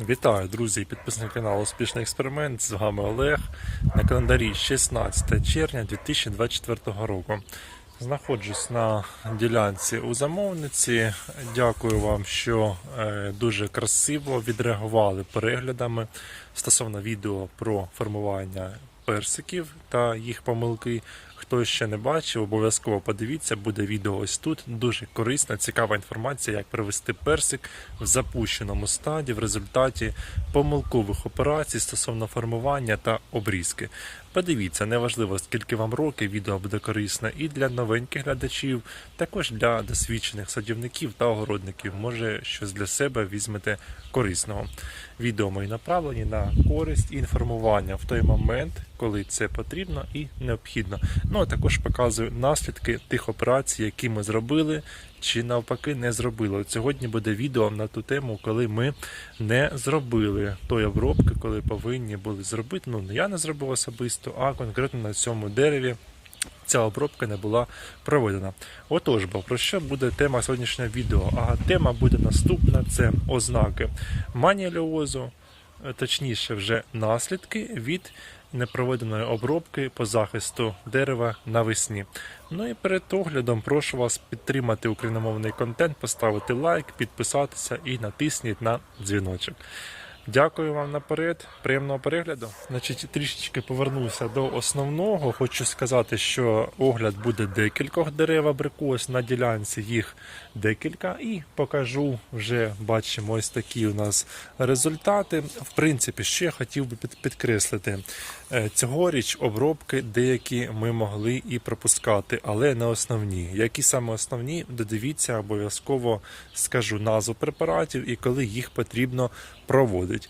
Вітаю, друзі, і підписники каналу Успішний експеримент. З вами Олег. На календарі 16 червня 2024 року. Знаходжусь на ділянці у замовниці. Дякую вам, що е, дуже красиво відреагували переглядами стосовно відео про формування персиків та їх помилки. Хто ще не бачив, обов'язково подивіться, буде відео ось тут. Дуже корисна, цікава інформація, як привести персик в запущеному стаді в результаті помилкових операцій стосовно формування та обрізки. Подивіться, неважливо скільки вам років, відео буде корисне і для новеньких глядачів, також для досвідчених садівників та огородників. Може, щось для себе візьмете корисного. Відео мої направлені на користь і інформування в той момент, коли це потрібно і необхідно. Ну а також показую наслідки тих операцій, які ми зробили, чи навпаки не зробили. От сьогодні буде відео на ту тему, коли ми не зробили тої обробки, коли повинні були зробити. Ну я не зробив особисто, а конкретно на цьому дереві. Ця обробка не була проведена. Отож, бо про що буде тема сьогоднішнього відео? А тема буде наступна: це ознаки маніаліозу, точніше, вже наслідки від непроведеної обробки по захисту дерева навесні. Ну і перед оглядом прошу вас підтримати україномовний контент, поставити лайк, підписатися і натисніть на дзвіночок. Дякую вам наперед, приємного перегляду. Значить, трішечки повернуся до основного. Хочу сказати, що огляд буде декількох дерев абрикос на ділянці, їх декілька, і покажу вже бачимо ось такі у нас результати. В принципі, я хотів би під- підкреслити. Е, Цьогоріч обробки деякі ми могли і пропускати, але не основні. Які саме основні, додивіться, обов'язково скажу назву препаратів і коли їх потрібно проводити.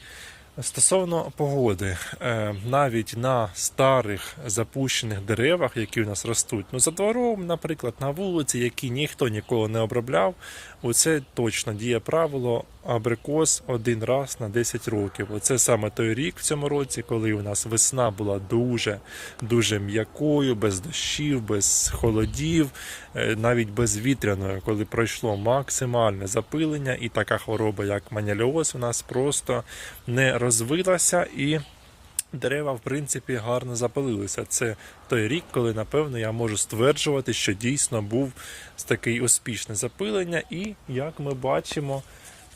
Стосовно погоди, е, навіть на старих запущених деревах, які у нас ростуть, ну за двором, наприклад, на вулиці, які ніхто ніколи не обробляв, оце точно діє правило абрикос один раз на 10 років. Оце саме той рік в цьому році, коли у нас весна була дуже дуже м'якою, без дощів, без холодів, е, навіть без вітряної, коли пройшло максимальне запилення, і така хвороба, як маняліоз, у нас просто не розвилася і. Дерева, в принципі, гарно запалилися. Це той рік, коли, напевно, я можу стверджувати, що дійсно був такий успішне запилення. І як ми бачимо,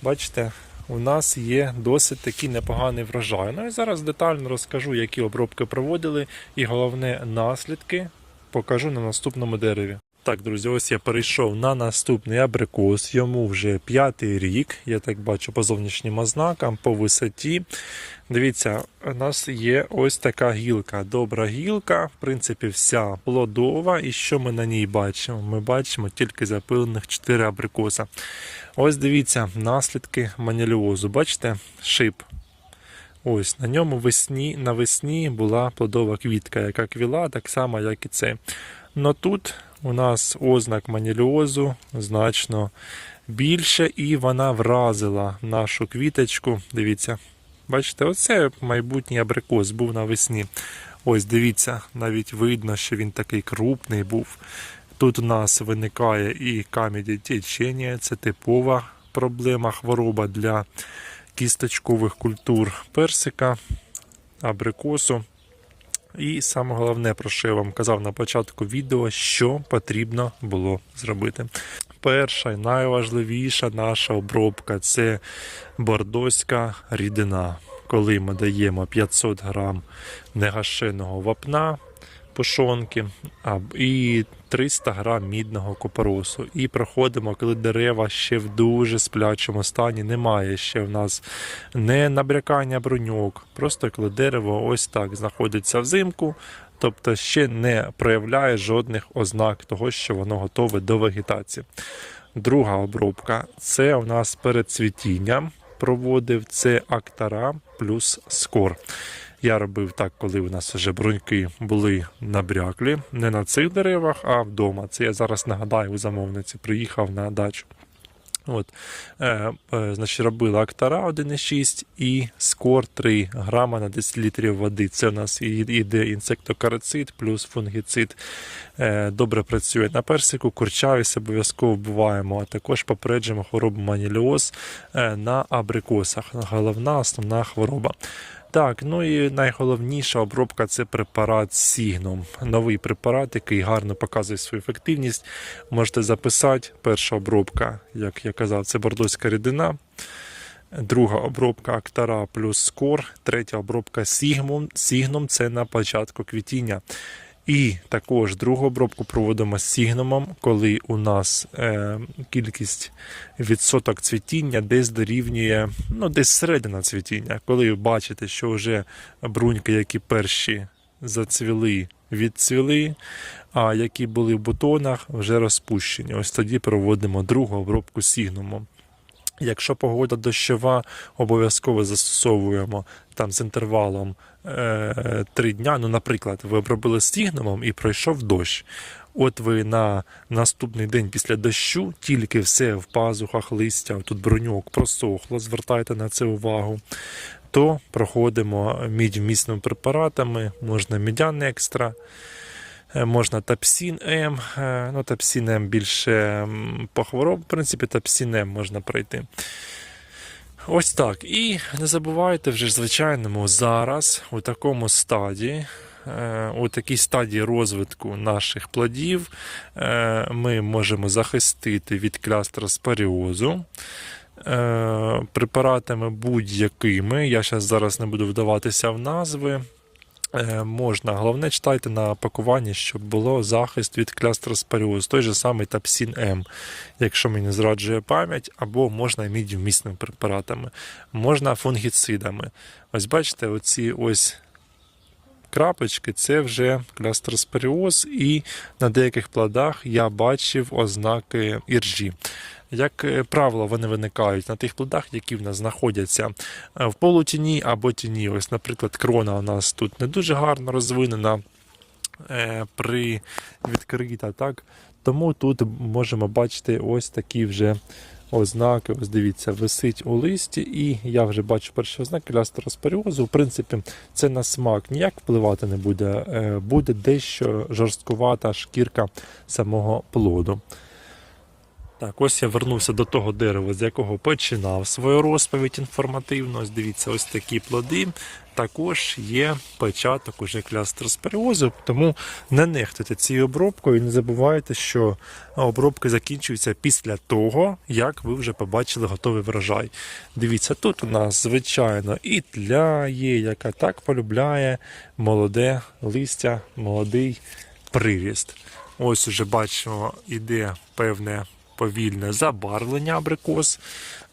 бачите, у нас є досить такий непоганий врожай. Ну і зараз детально розкажу, які обробки проводили, і головне наслідки покажу на наступному дереві. Так, друзі, ось я перейшов на наступний абрикос. Йому вже п'ятий рік. Я так бачу по зовнішнім ознакам, по висоті. Дивіться, у нас є ось така гілка. Добра гілка, в принципі, вся плодова. І що ми на ній бачимо? Ми бачимо тільки запилених 4 абрикоса. Ось дивіться, наслідки маніліозу. Бачите, шип. Ось на ньому весні, навесні була плодова квітка, яка квіла, так само, як і це. Но тут у нас ознак маніліозу значно більше, і вона вразила нашу квіточку. Дивіться, бачите, оце майбутній абрикос був навесні. Ось дивіться, навіть видно, що він такий крупний був. Тут у нас виникає і камінь течення, це типова проблема, хвороба для кісточкових культур персика, абрикосу. І саме головне, про що я вам казав на початку відео, що потрібно було зробити. Перша і найважливіша наша обробка це бордоська рідина. Коли ми даємо 500 грам негашеного вапна пошонки а, і 300 грам мідного купоросу. І проходимо, коли дерева ще в дуже сплячому стані, немає ще в нас не набрякання бруньок, просто коли дерево ось так знаходиться взимку, тобто ще не проявляє жодних ознак того, що воно готове до вегетації. Друга обробка це у нас перед цвітінням проводив це актара плюс скор. Я робив так, коли у нас вже бруньки були набряклі, не на цих деревах, а вдома. Це я зараз нагадаю у замовниці, приїхав на дачу. От, е, е, значить, робили Актара 1,6 і Скор 3 грама на 10 літрів води. Це у нас іде інсектокарицид плюс фунгіцид. Е, добре працює на персику, курчавість обов'язково вбиваємо, а також попереджуємо хворобу маніліоз е, на абрикосах. Головна основна хвороба. Так, ну і найголовніша обробка це препарат Сігном. Новий препарат, який гарно показує свою ефективність. Можете записати. Перша обробка, як я казав, це бордоська рідина. Друга обробка Актара плюс скор. Третя обробка Сігмом. Сігном це на початку квітіння. І також другу обробку проводимо з сігномом, коли у нас е, кількість відсоток цвітіння десь дорівнює, ну десь середина цвітіння. Коли ви бачите, що вже бруньки, які перші зацвіли, відцвіли, а які були в бутонах, вже розпущені. Ось тоді проводимо другу обробку сігномом. Якщо погода дощова, обов'язково застосовуємо там з інтервалом е, 3 дня. Ну, наприклад, ви обробили стігнумом і пройшов дощ. От ви на наступний день після дощу тільки все в пазухах листя, тут броньок просохло, звертайте на це увагу. То проходимо мідь вмісними препаратами, можна мідян екстра. Е, Можна тапсін М, е, ну тапсін М більше по хвороб, в принципі, тапсін М можна пройти. Ось так. І не забувайте вже ж, звичайному зараз у такому стадії. е, У такій стадії розвитку наших плодів ми можемо захистити від клястроспоріозу препаратами будь-якими. Я зараз не буду вдаватися в назви. Е, можна. Головне читайте на пакуванні, щоб було захист від клястроспоріозу, той же самий Тапсін М, якщо мені зраджує пам'ять, або можна мідівмісними препаратами, можна фунгіцидами. Ось бачите, оці ось крапочки це вже клястроспоріоз, і на деяких плодах я бачив ознаки іржі. Як е, правило, вони виникають на тих плодах, які в нас знаходяться е, в полутіні або тіні. Ось, наприклад, крона у нас тут не дуже гарно розвинена е, при відкрита, так? Тому тут можемо бачити ось такі вже ознаки. Ось дивіться, висить у листі, і я вже бачу перші ознаки лястероспоріозу. В принципі, це на смак ніяк впливати не буде. Буде дещо жорсткувата шкірка самого плоду. Так, ось я вернувся до того дерева, з якого починав свою розповідь інформативно. Ось дивіться, ось такі плоди. Також є початок уже клястроспоріозу, тому не нехтуйте цією обробкою і не забувайте, що обробки закінчуються після того, як ви вже побачили готовий врожай. Дивіться, тут у нас, звичайно, і тля є, яка так полюбляє молоде листя, молодий приріст. Ось уже бачимо, іде певне повільне забарвлення абрикос.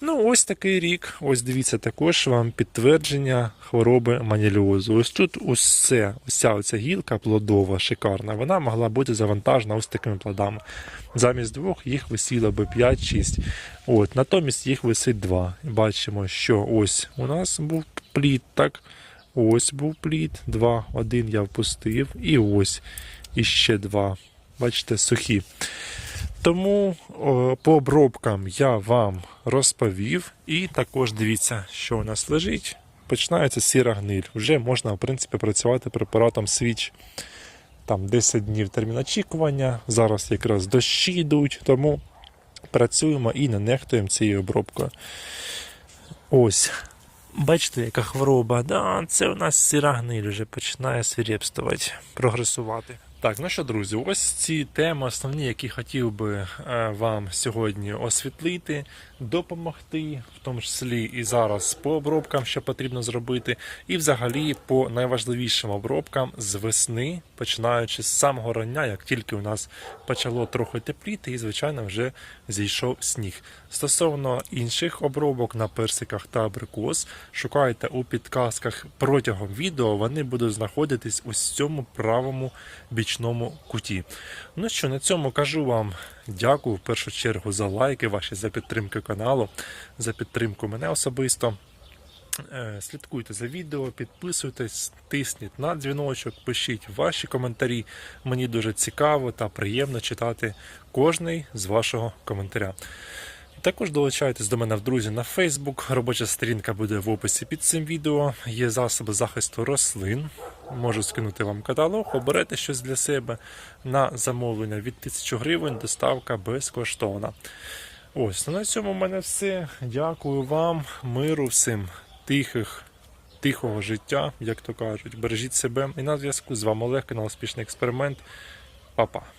Ну, ось такий рік. Ось дивіться, також вам підтвердження хвороби маніліозу. Ось тут усе, уся оця гілка плодова, шикарна, вона могла бути завантажена ось такими плодами. Замість двох їх висіло би 5-6. От, натомість їх висить два. Бачимо, що ось у нас був плід, так. Ось був плід, два, один я впустив, і ось іще два. Бачите, сухі. Тому по обробкам я вам розповів. І також дивіться, що у нас лежить. Починається сіра гниль. Вже можна, в принципі, працювати препаратом свіч. Там 10 днів термін очікування. Зараз якраз дощі йдуть, тому працюємо і не нехтуємо цією обробкою. Ось. Бачите, яка хвороба? Да, це у нас сіра гниль вже починає свирепствувати, прогресувати. Так, ну що, друзі, ось ці теми основні, які хотів би е, вам сьогодні освітлити, допомогти, в тому числі і зараз по обробкам, що потрібно зробити, і взагалі по найважливішим обробкам з весни, починаючи з самого рання, як тільки у нас почало трохи тепліти, і звичайно вже зійшов сніг. Стосовно інших обробок на персиках та абрикос, шукайте у підказках протягом відео, вони будуть знаходитись в цьому правому бічному куті. Ну що, на цьому кажу вам дякую в першу чергу за лайки ваші, за підтримку каналу, за підтримку мене особисто. Е, Слідкуйте за відео, підписуйтесь, тисніть на дзвіночок, пишіть ваші коментарі. Мені дуже цікаво та приємно читати кожний з вашого коментаря. Також долучайтесь до мене в друзі на Facebook. Робоча сторінка буде в описі під цим відео. Є засоби захисту рослин. Можу скинути вам каталог, оберете щось для себе на замовлення від 1000 гривень, доставка безкоштовна. Ось, ну на цьому в мене все. Дякую вам, миру всім, тихих, тихого життя, як то кажуть. Бережіть себе. І на зв'язку з вами Олег, канал Успішний експеримент. Па-па.